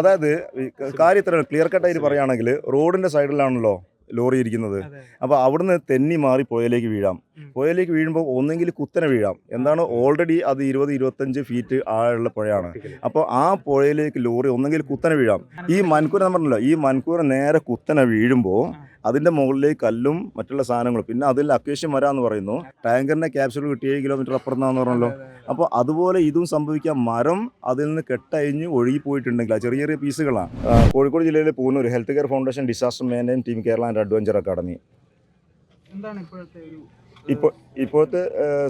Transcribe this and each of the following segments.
അതായത് കാര്യം ഇത്ര ക്ലിയർ കട്ടായിട്ട് പറയുകയാണെങ്കിൽ റോഡിന്റെ സൈഡിലാണല്ലോ ലോറി ഇരിക്കുന്നത്. അപ്പോൾ അവിടുന്ന് തെന്നി മാറി പുഴയിലേക്ക് വീഴാം. പുഴയിലേക്ക് വീഴുമ്പോൾ ഒന്നെങ്കിൽ കുത്തനെ വീഴാം. എന്താണ് ഓൾറെഡി അത് ഇരുപത് ഇരുപത്തഞ്ച് ഫീറ്റ് ആഴമുള്ള പുഴയാണ്. അപ്പോൾ ആ പുഴയിലേക്ക് ലോറി ഒന്നെങ്കിൽ കുത്തനെ വീഴാം. ഈ മൻകൂര പറഞ്ഞല്ലോ ഈ മൻകൂര നേരെ കുത്തനെ വീഴുമ്പോൾ അതിന്റെ മുകളിലേക്ക് കല്ലും മറ്റുള്ള സാധനങ്ങളും. പിന്നെ അതിൽ അക്വേഷ്യം വരാമെന്ന് പറയുന്നു. ടാങ്കറിന്റെ ക്യാപ്സ്യൂൾ കിട്ടി ഏഴ് കിലോമീറ്റർ അപ്പുറത്താന്ന് പറഞ്ഞല്ലോ. അപ്പോൾ അതുപോലെ ഇതും സംഭവിക്കാം. മരം അതിൽ നിന്ന് കെട്ടഴിഞ്ഞ് ഒഴുകി പോയിട്ടുണ്ടെങ്കിൽ ആ ചെറിയ ചെറിയ പീസുകളാണ്. കോഴിക്കോട് ജില്ലയിലെ Poonoor health care foundation disaster manage team Kerala and adventure academy എന്താണ് ഇപ്പോഴത്തെ ഒരു ഇപ്പോൾ ഇപ്പോഴത്തെ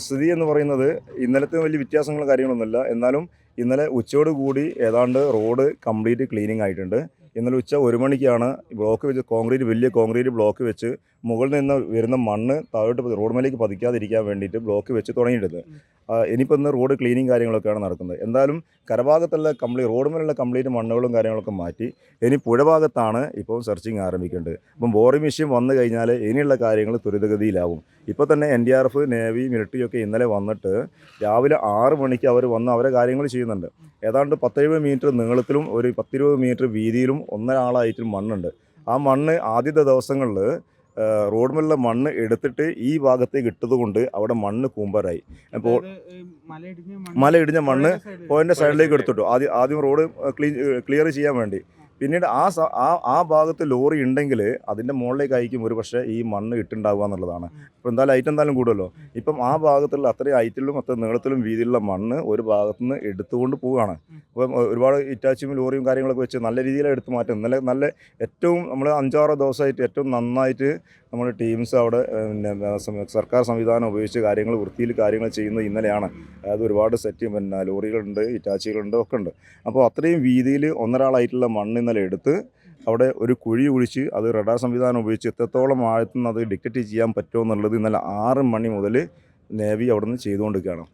സ്ഥിതി എന്ന് പറയുന്നത് ഇന്നലത്തെ വലിയ വ്യത്യാസങ്ങളും കാര്യങ്ങളൊന്നുമില്ല. എന്നാലും ഇന്നലെ ഉച്ചയോട് കൂടി ഏതാണ്ട് റോഡ് കംപ്ലീറ്റ് ക്ലീനിങ് ആയിട്ടുണ്ട്. ഇന്നലെ ഉച്ച ഒരു മണിക്കാണ് ബ്ലോക്ക് വെച്ച് കോൺക്രീറ്റ് വലിയ കോൺക്രീറ്റ് ബ്ലോക്ക് വെച്ച് മുകളിൽ നിന്ന് വരുന്ന മണ്ണ് താഴോട്ട് റോഡ് മേലേക്ക് പതിക്കാതിരിക്കാൻ വേണ്ടിയിട്ട് ബ്ലോക്ക് വെച്ച് തുടങ്ങിയിട്ടുണ്ട് ആ, ഇനിയിപ്പോൾ ഇന്ന് റോഡ് ക്ലീനിങ് കാര്യങ്ങളൊക്കെയാണ് നടക്കുന്നത്. എന്തായാലും കരഭാഗത്തുള്ള കംപ്ലീറ്റ് റോഡ് മേലുള്ള കംപ്ലീറ്റ് മണ്ണുകളും കാര്യങ്ങളൊക്കെ മാറ്റി ഇനി പുഴഭാഗത്താണ് ഇപ്പോൾ സെർച്ചിങ് ആരംഭിക്കേണ്ടത്. അപ്പം ബോറി മെഷീൻ വന്നു കഴിഞ്ഞാൽ ഇനിയുള്ള കാര്യങ്ങൾ ത്വരിതഗതിയിലാവും. ഇപ്പോൾ തന്നെ N D R F navy military ഒക്കെ ഇന്നലെ വന്നിട്ട് രാവിലെ ആറ് മണിക്ക് അവർ വന്ന് അവരെ കാര്യങ്ങൾ ചെയ്യുന്നുണ്ട്. ഏതാണ്ട് പത്തെഴുപത് മീറ്റർ നീളത്തിലും ഒരു പത്തിരുപത് മീറ്റർ വീതിയിലും ഒന്നര ആളായിട്ടും മണ്ണുണ്ട്. ആ മണ്ണ് ആദ്യത്തെ ദിവസങ്ങളിൽ റോഡ് റോഡുമുള്ള മണ്ണ് എടുത്തിട്ട് ഈ ഭാഗത്തേക്ക് ഇട്ടതുകൊണ്ട് അവിടെ മണ്ണ് കൂമ്പറായി. അപ്പോൾ മല ഇടിഞ്ഞ മണ്ണ് പോയിന്റ് സൈഡിലേക്ക് എടുത്തിട്ടു. ആദ്യം ആദ്യം റോഡ് ക്ലീൻ ക്ലിയർ ചെയ്യാൻ വേണ്ടി. പിന്നീട് ആ ആ ആ ഭാഗത്ത് ലോറി ഉണ്ടെങ്കിൽ അതിന്റെ മുകളിലേക്ക് അയക്കും ഒരു പക്ഷേ ഈ മണ്ണ് ഇട്ടുണ്ടാവുക എന്നുള്ളതാണ്. അപ്പോൾ എന്തായാലും ഐറ്റം എന്തായാലും കൂടുമല്ലോ ഇപ്പം ആ ഭാഗത്തുള്ള അത്രയും ഐറ്റിലും അത്ര നീളത്തിലും വീതിയിലുള്ള മണ്ണ് ഒരു ഭാഗത്തു നിന്ന് എടുത്തുകൊണ്ട് പോവുകയാണ്. അപ്പം ഒരുപാട് ഇറ്റാച്ചും ലോറിയും കാര്യങ്ങളൊക്കെ വെച്ച് നല്ല രീതിയിൽ എടുത്തു മാറ്റും ഇന്നലെ നല്ല ഏറ്റവും നമ്മൾ അഞ്ചാറോ ദിവസമായിട്ട് ഏറ്റവും നന്നായിട്ട് നമ്മുടെ ടീംസ് അവിടെ പിന്നെ സർക്കാർ സംവിധാനം ഉപയോഗിച്ച് കാര്യങ്ങൾ വൃത്തിയിൽ കാര്യങ്ങൾ ചെയ്യുന്നത് ഇന്നലെയാണ്. അതായത് ഒരുപാട് സെറ്റ് പിന്നെ ലോറികളുണ്ട് ഇറ്റാച്ചികളുണ്ട് ഒക്കെ ഉണ്ട്. അപ്പോൾ അത്രയും വീതിയിൽ ഒന്നൊരാളായിട്ടുള്ള മണ്ണ് ഇന്നലെ എടുത്ത് അവിടെ ഒരു കുഴി കുഴിച്ച് അത് റഡാർ സംവിധാനം ഉപയോഗിച്ച് എത്രത്തോളം ആഴത്തു നിന്ന് അത് ഡിറ്റക്റ്റ് ചെയ്യാൻ പറ്റുമോ എന്നുള്ളത് ഇന്നലെ ആറ് മണി മുതൽ നേവി അവിടെ നിന്ന് ചെയ്തുകൊണ്ടിരിക്കുകയാണ്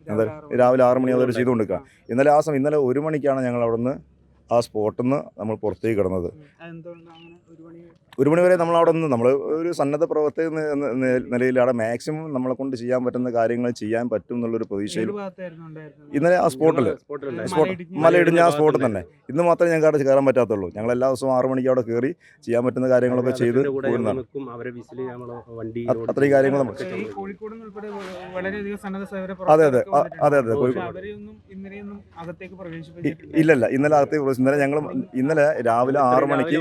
രാവിലെ ആറ് മണി അതൊരു ചെയ്തുകൊണ്ടിരിക്കുക ഇന്നലെ ആ സമയം ഇന്നലെ ഒരു മണിക്കാണ് ഞങ്ങൾ അവിടെ നിന്ന് ആ സ്പോട്ടിൽ നിന്ന് നമ്മൾ പുറത്തേക്ക് കിടന്നത്. ഒരു മണി ഒരു മണി വരെ നമ്മൾ അവിടെ നിന്ന് നമ്മൾ ഒരു സന്നദ്ധ പ്രവർത്തക നി- നിലയിൽ അവിടെ മാക്സിമം നമ്മളെ കൊണ്ട് ചെയ്യാൻ പറ്റുന്ന കാര്യങ്ങൾ ചെയ്യാൻ പറ്റും എന്നുള്ളൊരു പ്രതീക്ഷയിൽ ഇന്നലെ ആ സ്പോട്ടിൽ മലയിടിഞ്ഞ ആ സ്പോട്ടിൽ തന്നെ. ഇന്ന് മാത്രമേ ഞങ്ങൾക്ക് അവിടെ കയറാൻ പറ്റാത്തുള്ളൂ. ഞങ്ങൾ എല്ലാ ദിവസവും ആറു മണിക്ക് അവിടെ കയറി ചെയ്യാൻ പറ്റുന്ന കാര്യങ്ങളൊക്കെ ചെയ്ത് അത് അത്രയും കാര്യങ്ങൾ അതെ, അതെ. അതെ, അതെ. കോഴിക്കോട്. പക്ഷേ അവരെയൊന്നും ഇന്നലെയൊന്നും അകത്തേക്ക് പ്രവേശിപ്പിച്ചിട്ടില്ല ഇല്ലല്ല ഇന്നലെ അകത്തേക്ക് പ്രവേശിച്ചു. ഇന്നലെ ഞങ്ങൾ ഇന്നലെ രാവിലെ ആറ് മണിക്ക്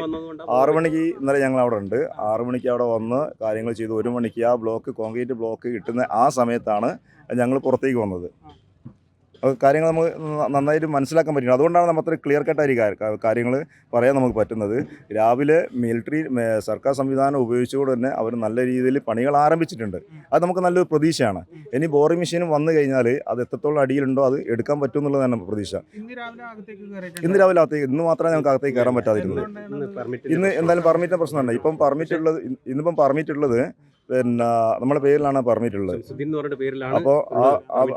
ആറ് മണിക്ക് ഇന്നലെ ഞങ്ങൾ അവിടെ ഉണ്ട്. ആറ് മണിക്ക് അവിടെ വന്ന് കാര്യങ്ങൾ ചെയ്ത്. ഒരു മണിക്ക് ആ ബ്ലോക്ക് കോൺക്രീറ്റ് ബ്ലോക്ക് കിട്ടുന്ന ആ സമയത്താണ് ഞങ്ങൾ പുറത്തേക്ക് വന്നത്. കാര്യങ്ങൾ നമുക്ക് നന്നായിട്ട് മനസ്സിലാക്കാൻ പറ്റും. അതുകൊണ്ടാണ് നമ്മൾ അത്ര ക്ലിയർ കട്ടായിരിക്കും കാര്യങ്ങൾ പറയാൻ നമുക്ക് പറ്റുന്നത്. രാവിലെ മിലിറ്ററി സർക്കാർ സംവിധാനം ഉപയോഗിച്ചുകൊണ്ട് തന്നെ അവർ നല്ല രീതിയിൽ പണികൾ ആരംഭിച്ചിട്ടുണ്ട്. അത് നമുക്ക് നല്ലൊരു പ്രതീക്ഷയാണ്. ഇനി ബോറിംഗ് മെഷീനും വന്നു കഴിഞ്ഞാൽ അത് എത്രത്തോളം അടിയിലുണ്ടോ അത് എടുക്കാൻ പറ്റും എന്നുള്ളതാണ് പ്രതീക്ഷ. ഇന്ന് രാവിലെ അകത്തേക്ക് ഇന്ന് രാവിലെ അകത്തേക്ക് ഇന്ന് മാത്രമേ ഞങ്ങൾക്ക് അകത്തേക്ക് കയറാൻ പറ്റാതിരുന്നത്. ഇന്ന് എന്തായാലും പെർമിറ്റിന്റെ പ്രശ്നമുണ്ട് ഇപ്പം പെർമിറ്റ് ഉള്ളത് ഇന്ന് ഇന്നിപ്പം പെർമിറ്റ് ഉള്ളത് പിന്നെ നമ്മുടെ പേരിലാണ് പെർമിറ്റ് ഉള്ളത് സുധീൻ എന്ന് പറഞ്ഞ അപ്പോൾ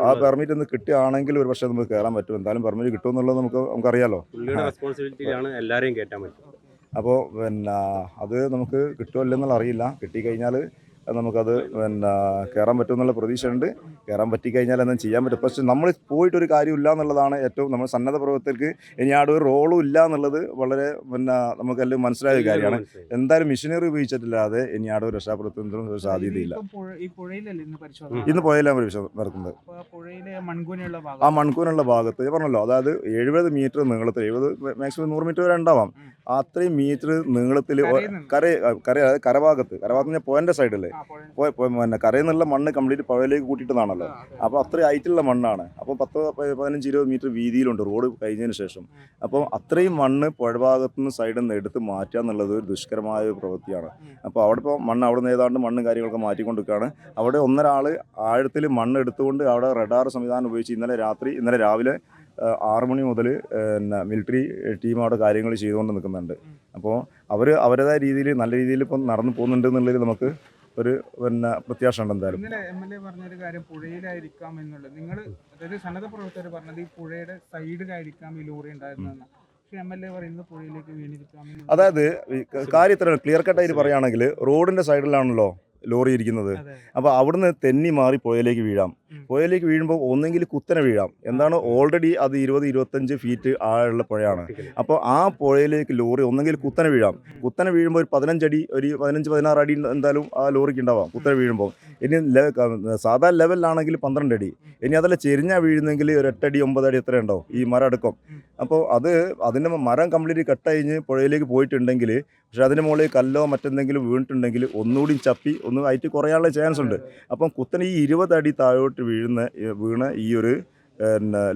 ആ. പെർമിറ്റ് ഒന്ന് കിട്ടുകയാണെങ്കിൽ ഒരു പക്ഷേ നമുക്ക് കയറാൻ പറ്റും. എന്തായാലും പെർമിറ്റ് കിട്ടുമെന്നുള്ളത് നമുക്ക് നമുക്കറിയാലോ. പുള്ളിയുടെ റെസ്പോൺസിബിലിറ്റിയിലാണ് എല്ലാരെയും കയറ്റാൻ പറ്റും. അപ്പോൾ പിന്നെ അത് നമുക്ക് കിട്ടുമല്ലോ എന്നുള്ള അറിയില്ല. കിട്ടിക്കഴിഞ്ഞാൽ നമുക്കത് പിന്നെ കയറാൻ പറ്റുമെന്നുള്ള പ്രതീക്ഷയുണ്ട്. കയറാൻ പറ്റിക്കഴിഞ്ഞാൽ എന്തും ചെയ്യാൻ പറ്റും? പക്ഷെ നമ്മൾ പോയിട്ടൊരു കാര്യമില്ല എന്നുള്ളതാണ് ഏറ്റവും നമ്മൾ സന്നദ്ധ പ്രവർത്തകർക്ക് ഇനി ആടെ ഒരു റോളും ഇല്ല എന്നുള്ളത് വളരെ പിന്നെ നമുക്കെല്ലാം മനസ്സിലായ ഒരു കാര്യമാണ്. എന്തായാലും മിഷനറി ഉപയോഗിച്ചിട്ടില്ലാതെ ഇനി ആടെ ഒരു രക്ഷാപ്രവർത്തനത്തിനും ഒരു സാധ്യതയില്ല. ഇന്ന് വിശ്വ നടക്കുന്നത്. ആ പുഴയിലെ മൺകൂനുള്ള ആ ഭാഗം മൺകൂനുള്ള ഭാഗത്ത് ഞാൻ പറഞ്ഞല്ലോ അതായത് എഴുപത് മീറ്റർ നീളത്തിൽ എഴുപത് മാക്സിമം നൂറ് മീറ്റർ വരെ ഉണ്ടാവാം. അത്രയും മീറ്റർ നീളത്തിൽ കര കര അതായത് കരഭാഗത്ത്. കരഭാഗത്ത് ഞാൻ പോയന്റെ പോയ- പിന്നെ കരയിൽ നിന്നുള്ള മണ്ണ് കംപ്ലീറ്റ് പുഴയിലേക്ക് കൂട്ടിയിട്ടതാണല്ലോ. അപ്പോൾ അത്രയും ഹൈറ്റുള്ള മണ്ണാണ്. അപ്പോൾ പത്ത് പതിനഞ്ച് ഇരുപത് മീറ്റർ വീതിയിലുണ്ട് റോഡ് കഴിഞ്ഞതിന് ശേഷം. അപ്പോൾ അത്രയും മണ്ണ് പുഴഭാഗത്തു നിന്ന് സൈഡിൽ നിന്ന് എടുത്ത് മാറ്റുക എന്നുള്ളത് ഒരു ദുഷ്കരമായ ഒരു പ്രവൃത്തിയാണ്. അപ്പോൾ അവിടെ ഇപ്പോൾ മണ്ണ് അവിടെ നിന്ന് ഏതാണ്ട് മണ്ണും കാര്യങ്ങളൊക്കെ മാറ്റിക്കൊണ്ടിരിക്കുകയാണ്. അവിടെ ഒന്നൊരാൾ ആഴത്തിൽ മണ്ണ് എടുത്തുകൊണ്ട് അവിടെ റഡാർ സംവിധാനം ഉപയോഗിച്ച് ഇന്നലെ രാത്രി ഇന്നലെ രാവിലെ ആറ് മണി മുതൽ പിന്നെ മിലിറ്ററി ടീം അവിടെ കാര്യങ്ങൾ ചെയ്തുകൊണ്ട് നിൽക്കുന്നുണ്ട്. അപ്പോൾ അവർ അവരുടേതായ രീതിയിൽ നല്ല രീതിയിൽ ഇപ്പം നടന്നു പോകുന്നുണ്ട് എന്നുള്ളതിൽ നമുക്ക് ഒരു പിന്നെ പ്രത്യാശ ഉണ്ട് എന്തായാലും. ഇന്നലെ എം എൽ എ പറഞ്ഞൊരു കാര്യം പുഴയിലായിരിക്കാം എന്നുള്ളത്. നിങ്ങൾ അതായത് സന്നദ്ധ പ്രവർത്തകർ പറഞ്ഞത് ഈ പുഴയുടെ സൈഡിലായിരിക്കാം ഈ ലോറി ഉണ്ടായിരുന്നതെന്ന്. പക്ഷെ എം പറയുന്നത് പുഴയിലേക്ക് വീണിരിക്കാം അതായത് ക്ലിയർ കട്ടായിട്ട് പറയുകയാണെങ്കിൽ റോഡിന്റെ സൈഡിലാണല്ലോ ലോറി ഇരിക്കുന്നത്. അപ്പോൾ അവിടുന്ന് തെന്നി മാറി പുഴയിലേക്ക് വീഴാം. പുഴയിലേക്ക് വീഴുമ്പോൾ ഒന്നെങ്കിൽ കുത്തനെ വീഴാം. എന്താണ് ഓൾറെഡി അത് ഇരുപത് ഇരുപത്തഞ്ച് ഫീറ്റ് ആഴമുള്ള പുഴയാണ്. അപ്പോൾ ആ പുഴയിലേക്ക് ലോറി ഒന്നെങ്കിൽ കുത്തനെ വീഴാം. കുത്തനെ വീഴുമ്പോൾ ഒരു പതിനഞ്ചടി ഒരു പതിനഞ്ച് പതിനാറ് അടി എന്തായാലും ആ ലോറിക്ക് ഉണ്ടാവാം കുത്തനെ വീഴുമ്പോൾ. ഇനി സാധാ ലെവലിലാണെങ്കിൽ പന്ത്രണ്ട് അടി ഇനി അതല്ല ചെരിഞ്ഞാൽ വീഴുന്നെങ്കിൽ ഒരു എട്ടടി ഒമ്പതടി എത്ര ഉണ്ടാവും ഈ മരം അടക്കം. അപ്പോൾ അത് അതിന്റെ മരം കംപ്ലീറ്റ് കട്ട് കഴിഞ്ഞ് പുഴയിലേക്ക് പോയിട്ടുണ്ടെങ്കിൽ പക്ഷെ അതിന് മുകളിൽ കല്ലോ മറ്റെന്തെങ്കിലും വീണിട്ടുണ്ടെങ്കിൽ ഒന്നുകൂടി ചപ്പി ഒന്ന് ഹൈറ്റ് കുറയാനുള്ള ചാൻസ് ഉണ്ട്. അപ്പം കുത്തനെ ഈ ഇരുപതടി താഴോട്ട് വീഴുന്ന വീണ ഈ ഒരു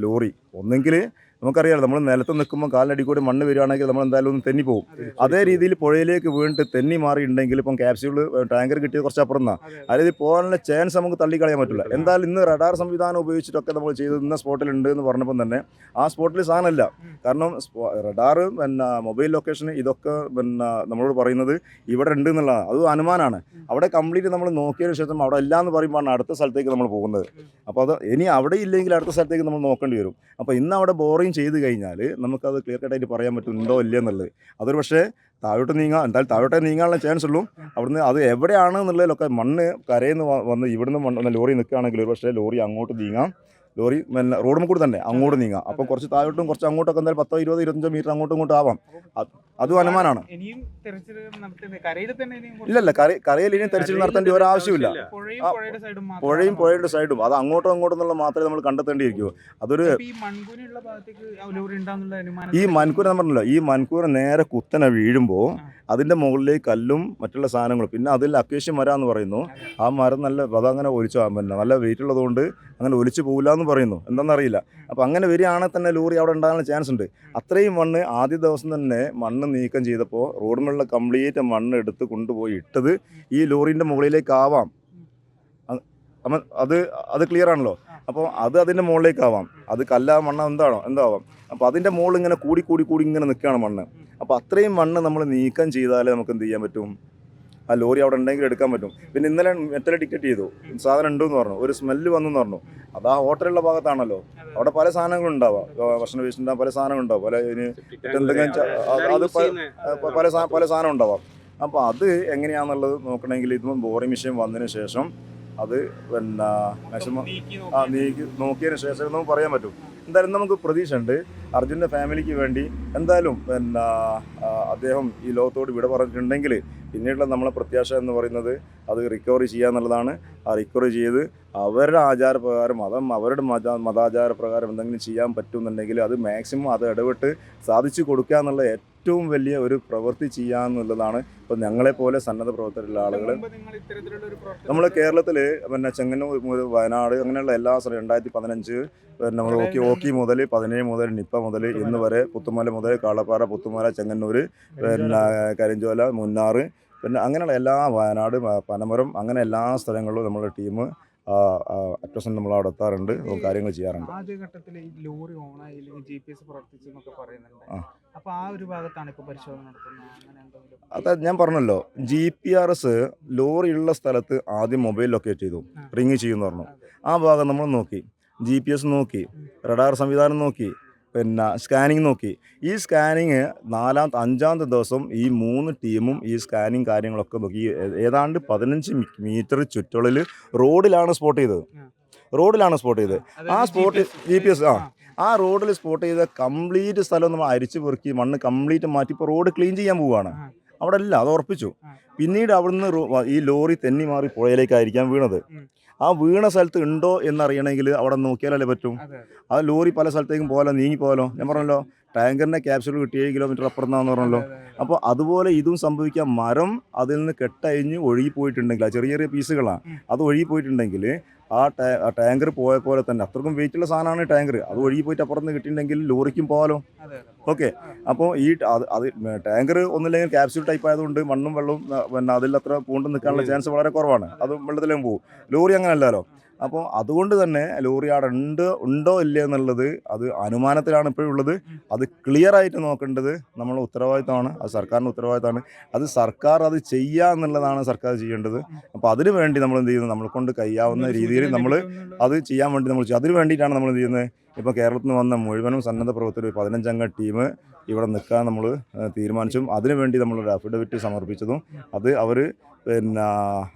ലോറി ഒന്നെങ്കിൽ നമുക്കറിയാലോ നമ്മൾ നിലത്ത് നിൽക്കുമ്പോൾ കാലിനടി കൂടി മണ്ണ് വരികയാണെങ്കിൽ നമ്മൾ എന്തായാലും ഒന്ന് തെന്നി പോകും. അതേ രീതിയിൽ പുഴയിലേക്ക് വീണിട്ട് തെന്നി മാറിയിട്ടുണ്ടെങ്കിൽ ഇപ്പം ക്യാപ്സ്യൂൾ ടാങ്കർ കിട്ടിയത് കുറച്ച് അപ്പുറം നിന്നാണ് അതായത് പോകാനുള്ള ചാൻസ് നമുക്ക് തള്ളിക്കളയാൻ പറ്റില്ല. എന്തായാലും ഇന്ന് റഡാർ സംവിധാനം ഉപയോഗിച്ചിട്ടൊക്കെ നമ്മൾ ചെയ്ത് ഇന്ന സ്പോട്ടിലുണ്ട് എന്ന് പറഞ്ഞപ്പം തന്നെ ആ സ്പോട്ടിൽ സാധനമല്ല കാരണം റഡാർ പിന്നെ മൊബൈൽ ലൊക്കേഷൻ ഇതൊക്കെ പിന്നെ നമ്മളോട് പറയുന്നത് ഇവിടെ ഉണ്ട് എന്നുള്ളതാണ്. അത് അനുമാനമാണ് അവിടെ കംപ്ലീറ്റ് നമ്മൾ നോക്കിയതിന് ശേഷം അവിടെ ഇല്ല എന്ന് പറയുമ്പോഴാണ് അടുത്ത സ്ഥലത്തേക്ക് നമ്മൾ പോകുന്നത്. അപ്പോൾ അത് ഇനി അവിടെ ഇല്ലെങ്കിൽ അടുത്ത സ്ഥലത്തേക്ക് നമ്മൾ നോക്കേണ്ടി വരും. അപ്പോൾ ഇന്ന് അവിടെ ബോറിങ് ചെയ്ത് കഴിഞ്ഞാൽ നമുക്കത് ക്ലിയർ കട്ടായിട്ട് പറയാൻ പറ്റുന്നുണ്ടോ ഇല്ല എന്നുള്ളത് അതൊരു പക്ഷേ താഴോട്ട് നീങ്ങാൻ എന്തായാലും താഴോട്ടേ നീങ്ങാനുള്ള ചാൻസ് ഉള്ളൂ. അവിടുന്ന് അത് എവിടെയാണ് എന്നുള്ളതിലൊക്കെ മണ്ണ് കരയിൽ നിന്ന് വന്ന് ഇവിടുന്ന് മണ്ണ് ലോറി നിൽക്കുകയാണെങ്കിൽ ഒരു പക്ഷേ ലോറി അങ്ങോട്ട് നീങ്ങാം. ലോറി പിന്നെ റോഡും കൂടി തന്നെ അങ്ങോട്ട് നീങ്ങാം. അപ്പോൾ കുറച്ച് താഴോട്ടും കുറച്ച് അങ്ങോട്ടൊക്കെ എന്തായാലും പത്തോ ഇരുപതോ ഇരുപത്തഞ്ചോ മീറ്റർ അങ്ങോട്ടും ഇങ്ങോട്ടും ആവാം. അത് ഇനിയും ഇനിയും കുറച്ച് ഇല്ലല്ല കര കരയിൽ ഇനി തെരച്ചിൽ നടത്തേണ്ട ഒരു ആവശ്യമില്ല. പുഴയും പുഴയുടെ സൈഡും അത് അങ്ങോട്ടും അങ്ങോട്ടും എന്നുള്ള മാത്രമേ നമ്മൾ കണ്ടെത്തേണ്ടിയിരിക്കൂ. അതൊരു ഈ മൻകൂർ എന്ന് പറഞ്ഞല്ലോ ഈ മൻകൂർ നേരെ കുത്തനെ വീഴുമ്പോൾ അതിന്റെ അതിന്റെ മുകളിലേക്ക് കല്ലും മറ്റുള്ള സാധനങ്ങളും പിന്നെ അതിൽ അക്വേഷ്യം മരം എന്ന് പറയുന്നു ആ മരം നല്ല അതങ്ങനെ ഒലിച്ചു പിന്നെ നല്ല വെയിറ്റ് ഉള്ളതുകൊണ്ട് അങ്ങനെ ഒലിച്ചു പോകില്ല എന്ന് പറയുന്നു. എന്താണെന്നറിയില്ല. അപ്പോൾ അങ്ങനെ വരികയാണെങ്കിൽ തന്നെ ലോറി അവിടെ ഉണ്ടാകാനുള്ള ചാൻസ് ഉണ്ട്. അത്രയും മണ്ണ് ആദ്യ ദിവസം തന്നെ മണ്ണ് നീക്കം ചെയ്തപ്പോൾ റോഡിലുള്ള കംപ്ലീറ്റ് മണ്ണ് എടുത്ത് കൊണ്ടുപോയി ഇട്ടത് ഈ ലോറിന്റെ മുകളിലേക്കാവാം. അത് അത് ക്ലിയർ ആണല്ലോ? അപ്പോൾ അത് അതിന്റെ മുകളിലേക്കാവാം. അത് കല്ല മണ്ണ് എന്താണോ എന്താവാം. അപ്പോൾ അതിന്റെ മുകളിൽ ഇങ്ങനെ കൂടി കൂടി കൂടി ഇങ്ങനെ നിൽക്കുകയാണ് മണ്ണ്. അപ്പോൾ അത്രയും മണ്ണ് നമ്മൾ നീക്കം ചെയ്താലേ നമുക്ക് എന്ത് ചെയ്യാൻ പറ്റും? ആ ലോറി അവിടെ ഉണ്ടെങ്കിൽ എടുക്കാൻ പറ്റും. പിന്നെ ഇന്നലെ മെറ്റൽ ടിക്കറ്റ് ചെയ്തു. സാധനം ഉണ്ടെന്ന് പറഞ്ഞു. ഒരു സ്മെല്ല് വന്നു എന്ന് പറഞ്ഞു. അത് ആ ഹോട്ടലുള്ള ഭാഗത്താണല്ലോ. അവിടെ പല സാധനങ്ങളും ഉണ്ടാവാം. ഭക്ഷണ വേസ്റ്റ് പല സാധനങ്ങൾ ഉണ്ടാവും. പല ഇനി എന്തെങ്കിലും അത് പല പല സാധനം ഉണ്ടാവാം. അപ്പോൾ അത് എങ്ങനെയാണെന്നുള്ളത് നോക്കണമെങ്കിൽ ഇതും ബോറിംഗ് മെഷീൻ വന്നതിന് ശേഷം അത് പിന്നെ മാക്സിമം ആ നീക്കി നോക്കിയതിന് ശേഷം നമുക്ക് പറയാൻ പറ്റും. എന്തായാലും നമുക്ക് പ്രതീക്ഷ ഉണ്ട് അർജുന്റെ ഫാമിലിക്ക് വേണ്ടി എന്തായാലും പിന്നെ അദ്ദേഹം ഈ ലോകത്തോട് വിട പറഞ്ഞിട്ടുണ്ടെങ്കിൽ പിന്നീടുള്ള നമ്മളെ പ്രത്യാശ എന്ന് പറയുന്നത് അത് റിക്കവറി ചെയ്യുക എന്നുള്ളതാണ്. ആ റിക്കവറി ചെയ്ത് അവരുടെ ആചാരപ്രകാരം മതം അവരുടെ മത മതാചാര പ്രകാരം എന്തെങ്കിലും ചെയ്യാൻ പറ്റുമെന്നുണ്ടെങ്കിൽ അത് മാക്സിമം അത് ഇടപെട്ട് സാധിച്ചു കൊടുക്കുക എന്നുള്ള ഏറ്റവും വലിയ ഒരു പ്രവൃത്തി ചെയ്യുക എന്നുള്ളതാണ് ഇപ്പോൾ ഞങ്ങളെപ്പോലെ സന്നദ്ധ പ്രവർത്തകരുള്ള ആളുകൾ നമ്മൾ കേരളത്തിൽ പിന്നെ ചെങ്ങന്നൂർ മുതൽ വയനാട് അങ്ങനെയുള്ള എല്ലാ സ്ഥലവും രണ്ടായിരത്തി പതിനഞ്ച് പിന്നെ നമ്മൾ ഓക്കി ഓക്കി മുതൽ പതിനേഴ് മുതൽ നിപ്പ മുതൽ ഇന്ന് വരെ പുത്തുമല മുതൽ കാളപ്പാറ പുത്തുമല ചെങ്ങന്നൂർ പിന്നെ കരിഞ്ചോല മുന്നാറ് പിന്നെ അങ്ങനെയുള്ള എല്ലാ വയനാട് പനമരം അങ്ങനെ എല്ലാ സ്ഥലങ്ങളിലും നമ്മുടെ ടീം അറ്റ് നമ്മൾ അവിടെ എത്താറുണ്ട്. കാര്യങ്ങൾ ചെയ്യാറുണ്ട്. ആദ്യഘട്ടത്തിൽ ഈ ലോറി ഓണായി ജി പി എസ് പ്രവർത്തിച്ചു പറയുന്നുണ്ട്. അപ്പോൾ ആ ഒരു ഭാഗത്താണ് ഇപ്പൊ പരിശോധന നടത്തുന്നത്. അങ്ങനെ ഞാൻ പറഞ്ഞല്ലോ G P R S lorry ഉള്ള സ്ഥലത്ത് ആദ്യം മൊബൈൽ ലൊക്കേറ്റ് ചെയ്തു. റിങ് ചെയ്യുമെന്ന് പറഞ്ഞു. ആ ഭാഗം നമ്മൾ നോക്കി. ജി പി എസ് നോക്കി. റഡാർ സംവിധാനം നോക്കി. പിന്നെ സ്കാനിങ് നോക്കി. ഈ സ്കാനിങ് നാലാം അഞ്ചാമത്തെ ദിവസം ഈ മൂന്ന് ടീമും ഈ സ്കാനിങ് കാര്യങ്ങളൊക്കെ നോക്കി. ഏതാണ്ട് പതിനഞ്ച് മീറ്റർ ചുറ്റളവിൽ റോഡിലാണ് സ്പോട്ട് ചെയ്തത്. റോഡിലാണ് സ്പോട്ട് ചെയ്തത്. ആ സ്പോട്ട് ജി പി എസ് ആ. ആ. റോഡിൽ സ്പോട്ട് ചെയ്ത കംപ്ലീറ്റ് സ്ഥലം നമ്മൾ അരിച്ചു പെറുക്കി മണ്ണ് കംപ്ലീറ്റ് മാറ്റി ഇപ്പോൾ റോഡ് ക്ലീൻ ചെയ്യാൻ പോവുകയാണ്. അവിടെ അല്ല അത് ഉറപ്പിച്ചു. പിന്നീട് അവിടുന്ന് ഈ ലോറി തെന്നി മാറി പുഴയിലേക്കായിരിക്കാം വീണത്. ആ വീണ സ്ഥലത്ത് ഉണ്ടോ എന്നറിയണമെങ്കിൽ അവിടെ നോക്കിയാലല്ലേ പറ്റും. ആ ലോറി പല സ്ഥലത്തേക്കും പോകാലോ നീങ്ങി പോകാലോ ഞാൻ പറഞ്ഞല്ലോ ടാങ്കറിന്റെ ക്യാപ്സ്യൂൾ കിട്ടി ഏഴ് കിലോമീറ്റർ അപ്പുറത്താന്ന് പറഞ്ഞല്ലോ. അപ്പോൾ അതുപോലെ ഇതും സംഭവിക്കാം. മരം അതിൽ നിന്ന് കെട്ടഴിഞ്ഞ് ഒഴുകി പോയിട്ടുണ്ടെങ്കിൽ ആ ചെറിയ ചെറിയ പീസുകളാണ് അത് ഒഴുകി പോയിട്ടുണ്ടെങ്കിൽ ആ ടാ ടാങ്കർ പോയ പോലെ തന്നെ. അത്രക്കും വെയിറ്റുള്ള സാധനമാണ് ടാങ്കർ. അത് ഒഴുകി പോയിട്ട് അപ്പുറത്ത് കിട്ടിയിട്ടുണ്ടെങ്കിൽ ലോറിക്കും പോകാലോ. ഓക്കെ. അപ്പോൾ ഈ അത് അത് ടാങ്കർ ഒന്നില്ലെങ്കിൽ ക്യാപ്സ്യൂൾ ടൈപ്പ് ആയതുകൊണ്ട് മണ്ണും വെള്ളവും പിന്നെ അതിൽ അത്ര പൂണ്ട് നിൽക്കാനുള്ള ചാൻസ് വളരെ കുറവാണ്. അത് വെള്ളത്തിലും പോകും ലോറി അങ്ങനെ അല്ലല്ലോ അപ്പോൾ അതുകൊണ്ട് തന്നെ ലോറി അവിടെ ഉണ്ട് ഉണ്ടോ ഇല്ല എന്നുള്ളത് അത് അനുമാനത്തിലാണ് ഇപ്പോഴുള്ളത് അത് ക്ലിയർ ആയിട്ട് നോക്കേണ്ടത് നമ്മൾ ഉത്തരവാദിത്തമാണ് അത് സർക്കാരിന്റെ ഉത്തരവാദിത്തമാണ് അത് സർക്കാർ അത് ചെയ്യുക എന്നുള്ളതാണ് സർക്കാർ ചെയ്യേണ്ടത്. അപ്പോൾ അതിനു വേണ്ടി നമ്മൾ എന്ത് ചെയ്യുന്നു? നമ്മളെ കൊണ്ട് കഴിയാവുന്ന രീതിയിൽ നമ്മൾ അത് ചെയ്യാൻ വേണ്ടി നമ്മൾ അതിന് വേണ്ടിയിട്ടാണ് നമ്മൾ എന്ത് ചെയ്യുന്നത്? ഇപ്പോൾ കേരളത്തിൽ നിന്ന് വന്ന മുഴുവനും സന്നദ്ധ പ്രവർത്തകർ പതിനഞ്ചംഗ ടീം ഇവിടെ നിൽക്കാൻ നമ്മൾ തീരുമാനിച്ചും അതിനു വേണ്ടി ഒരു അഫിഡവിറ്റ് സമർപ്പിച്ചതും അത് അവർ പിന്നെ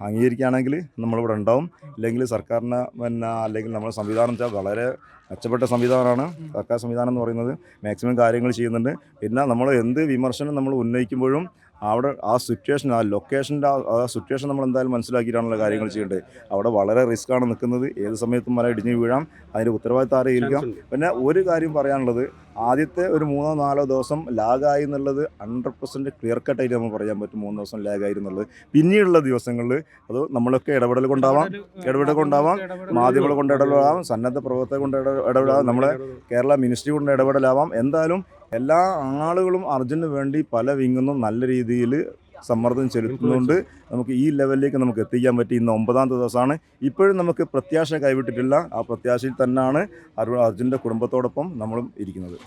അംഗീകരിക്കുകയാണെങ്കിൽ നമ്മളിവിടെ ഉണ്ടാവും. ഇല്ലെങ്കിൽ സർക്കാരിന് പിന്നെ അല്ലെങ്കിൽ നമ്മുടെ സംവിധാനം വെച്ചാൽ വളരെ മെച്ചപ്പെട്ട സംവിധാനമാണ്. സർക്കാർ സംവിധാനം എന്ന് പറയുന്നത് മാക്സിമം കാര്യങ്ങൾ ചെയ്യുന്നുണ്ട്. പിന്നെ നമ്മൾ എന്ത് വിമർശനം നമ്മൾ ഉന്നയിക്കുമ്പോഴും അവിടെ ആ സിറ്റുവേഷൻ ആ ലൊക്കേഷന്റെ ആ സിറ്റുവേഷൻ നമ്മൾ എന്തായാലും മനസ്സിലാക്കിയിട്ടാണല്ലോ കാര്യങ്ങൾ ചെയ്യേണ്ടത്. അവിടെ വളരെ റിസ്ക് ആണ് നിൽക്കുന്നത്. ഏത് സമയത്തും മല ഇടിഞ്ഞ് വീഴാം. അതിന്റെ ഉത്തരവാദിത്തം ഉണ്ട്. പിന്നെ ഒരു കാര്യം പറയാനുള്ളത്. ആദ്യത്തെ ഒരു മൂന്നോ നാലോ ദിവസം ലാഗായി എന്നുള്ളത് ഹൺഡ്രഡ് പെർസെന്റ് ക്ലിയർ കട്ടായിട്ട് നമുക്ക് പറയാൻ പറ്റും. മൂന്ന് ദിവസം ലാഗായി എന്നുള്ളത്. പിന്നീടുള്ള ദിവസങ്ങളിൽ അത് നമ്മളൊക്കെ ഇടപെടൽ കൊണ്ടാവാം. ഇടപെടൽ കൊണ്ടാവാം. മാധ്യമങ്ങൾ കൊണ്ട് ഇടപെടാം സന്നദ്ധ പ്രവർത്തകർ കൊണ്ട് ഇടപെടാം നമ്മളെ കേരള മിനിസ്ട്രി കൊണ്ട് ഇടപെടലാവാം. എന്തായാലും എല്ലാ ആളുകളും അർജുന് വേണ്ടി പല വിങ്ങുന്നും നല്ല രീതിയിൽ സമ്മർദ്ദം ചെലുത്തുന്നുണ്ട്. നമുക്ക് ഈ ലെവലിലേക്ക് നമുക്ക് എത്തിക്കാൻ പറ്റി ഇന്ന് ഒമ്പതാം ദിവസമാണ്. ഇപ്പോഴും നമുക്ക് പ്രത്യാശ കൈവിട്ടിട്ടില്ല. ആ പ്രത്യാശയിൽ തന്നെയാണ് അർജുന്റെ കുടുംബത്തോടൊപ്പം നമ്മളും ഇരിക്കുന്നത്.